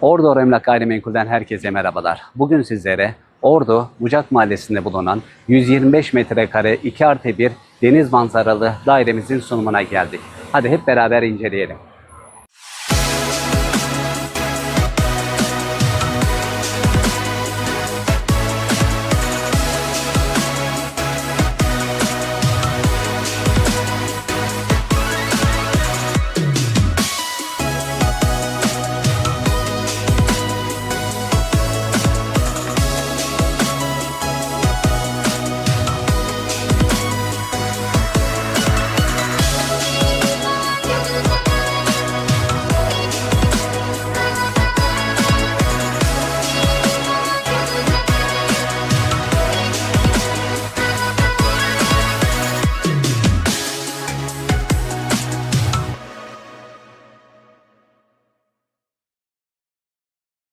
Ordu Emlak Gayrimenkul'den herkese merhabalar. Bugün sizlere Ordu Bucak Mahallesi'nde bulunan 125 metrekare 2 artı 1 deniz manzaralı dairemizin sunumuna geldik. Hadi hep beraber inceleyelim.